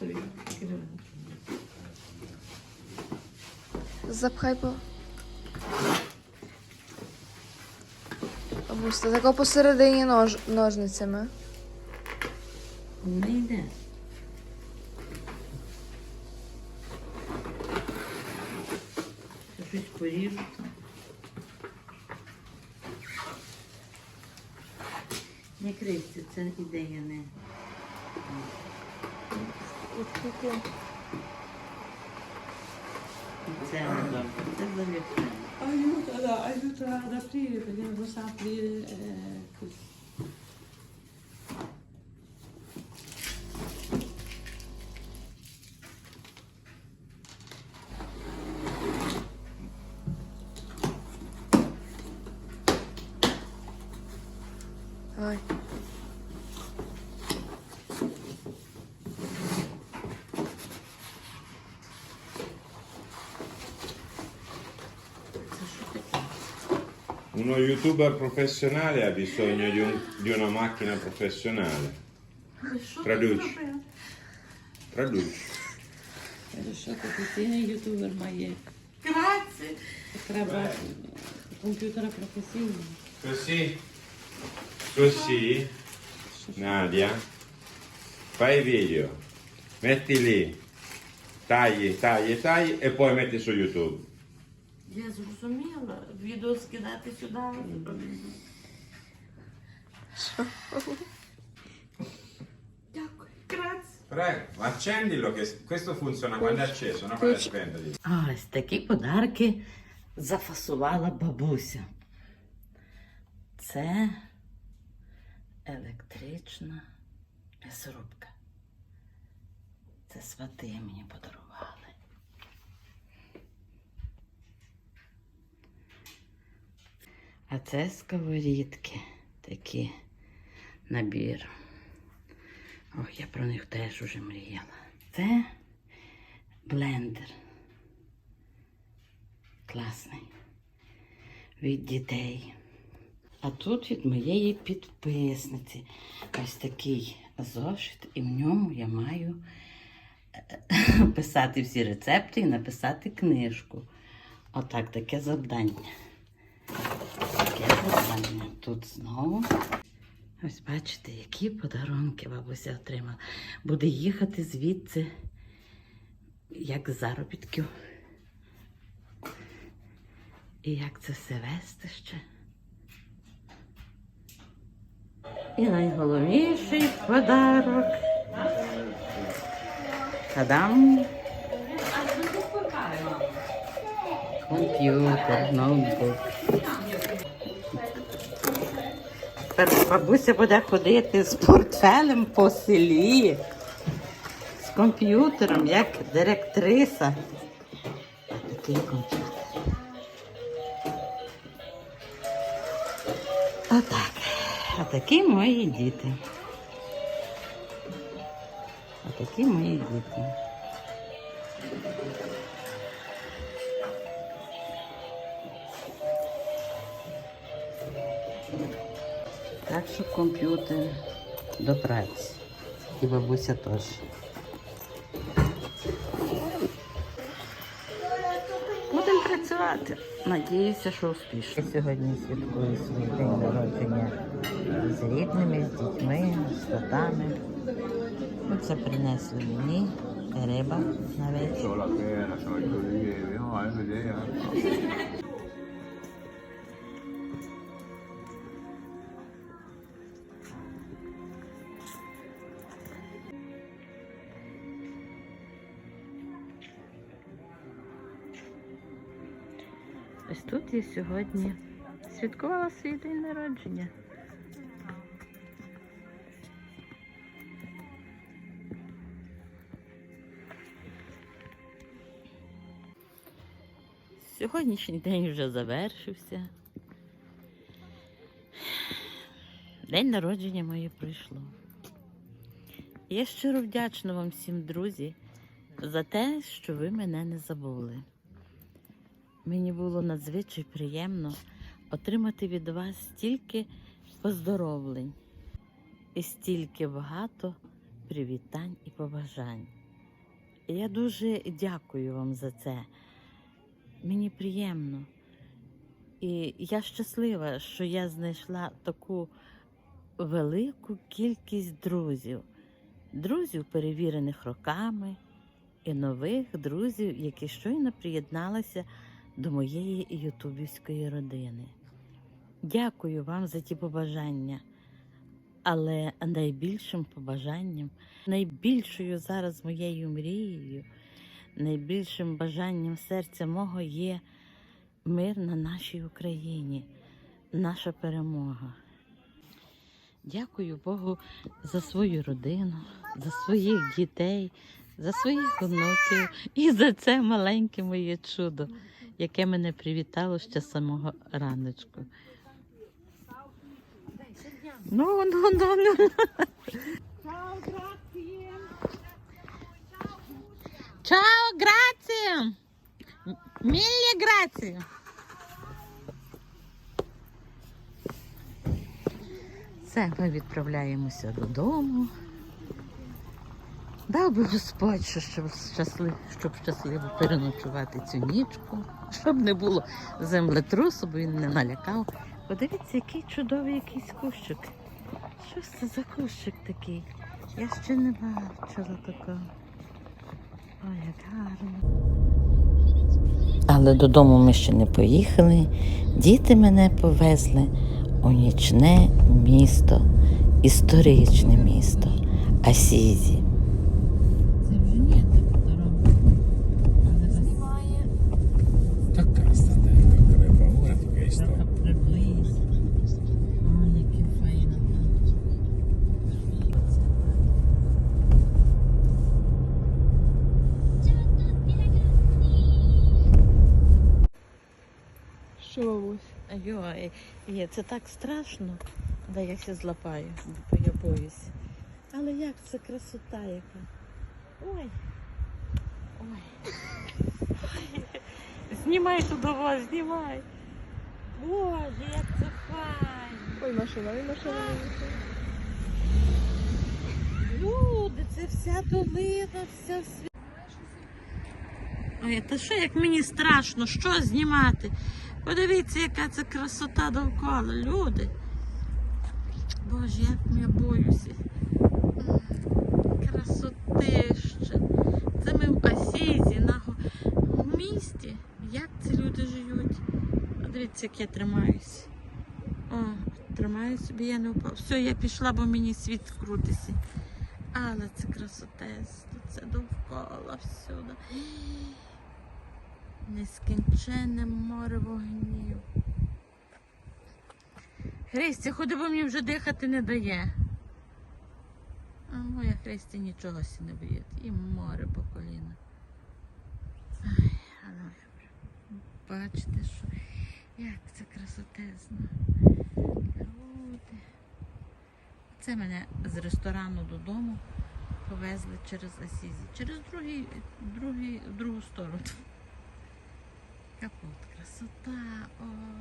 готові. Кидаємо. Запхай по. Августа, тако посередині нож... ножницями. Не йде. Щось поріжу. Не кричте, це ідея не. Uçtum. Aiuto, allora, aiuto ad aprire, vediamo cosa aprire eh, così. Ay. Uno youtuber professionale ha bisogno di, un- di una macchina professionale. Ви що Traduci. тут зробили? Traduci. Каже, що професійний ютубер має. Grazie. Треба комп'ютера професійного. Così, così, Nadia, fai video, metti lì, tagli, tagli, tagli e poi metti su YouTube. Я зрозуміла. Відео скидати сюди. Grazie. Prego, accendilo che questo funziona quando è acceso, non quando è spento. Ось такі подарки зафасувала бабуся. Це електрична м'ясорубка. Це свати мені подарували. А це сковорідки, такі набір. Ох, я про них теж уже мріяла. Це блендер. Класний. Від дітей. А тут від моєї підписниці. Ось такий зошит, і в ньому я маю е, писати всі рецепти і написати книжку. Отак, таке завдання. Таке. Тут знову. Ось бачите, які подарунки бабуся отримала. Буде їхати звідси, як заробітків. І як це все вести ще. І найголовніший подарок. Та-дам! Комп'ютер, ноутбук. Тепер бабуся буде ходити з портфелем по селі, з комп'ютером, як директриса. Такий комп'ютер. Отак. А такі мої діти. А такі мої діти. Так що комп'ютер до праці. І бабуся теж. Будемо працювати. Надіюся, що успішно. Сьогодні святкую свій день народження з рідними, з дітьми, з татами. Оце принесли мені риба на вечір. Ось тут я сьогодні святкувала свій день народження. Сьогоднішній день вже завершився. День народження моє пройшло. Я щиро вдячна вам всім, друзі, за те, що ви мене не забули. Мені було надзвичай приємно отримати від вас стільки поздоровлень і стільки багато привітань і побажань. Я дуже дякую вам за це. Мені приємно. І я щаслива, що я знайшла таку велику кількість друзів. Друзів, перевірених роками, і нових друзів, які щойно приєдналися до моєї ютубівської родини. Дякую вам за ті побажання. Але найбільшим побажанням, найбільшою зараз моєю мрією, найбільшим бажанням серця мого є мир на нашій Україні, наша перемога. Дякую Богу за свою родину, за своїх дітей, за своїх онуків і за це маленьке моє чудо, яке мене привітало ще з самого раночку. Ну, ну, ну, ну. Ciao, grazie. Mille grazie. Все, ми відправляємося додому. Дав би Господь, щоб, щаслив, щоб щасливо переночувати цю нічку, щоб не було землетрусу, бо він не налякав. Подивіться, який чудовий якийсь кущик. Що це за кущик такий? Я ще не бачила такого. Ой, як гарно. Але додому ми ще не поїхали. Діти мене повезли у нічне місто, історичне місто Асізі. Бабусь? Ой, є, це так страшно. Да я ще злапаю, бо я боюсь. Але як це красота яка. Ой. Ой. Знімай туди, знімай. Боже, як це файно. Ой, машина, ой, машина. Люди, це вся долина, вся світ. Ой, та що як мені страшно, що знімати? Подивіться, яка це красота довкола, люди. Боже, як я боюся. Красотище. Це ми в Асізі, на в місті. Як це люди живуть? А Дивіться, як я тримаюся. О, тримаю собі, я не впав. Все, я пішла, бо мені світ крутиться. Але це красотество, це довкола всюди. Нескінченне море вогнів. Христя, ходи, бо мені вже дихати не дає. А моя Христя нічого сі не боїть. І море по коліна. Бачите, що як це красотезно. Це мене з ресторану додому повезли через Асізі, через другий, другий, другу сторону. Капот, красота. Ой.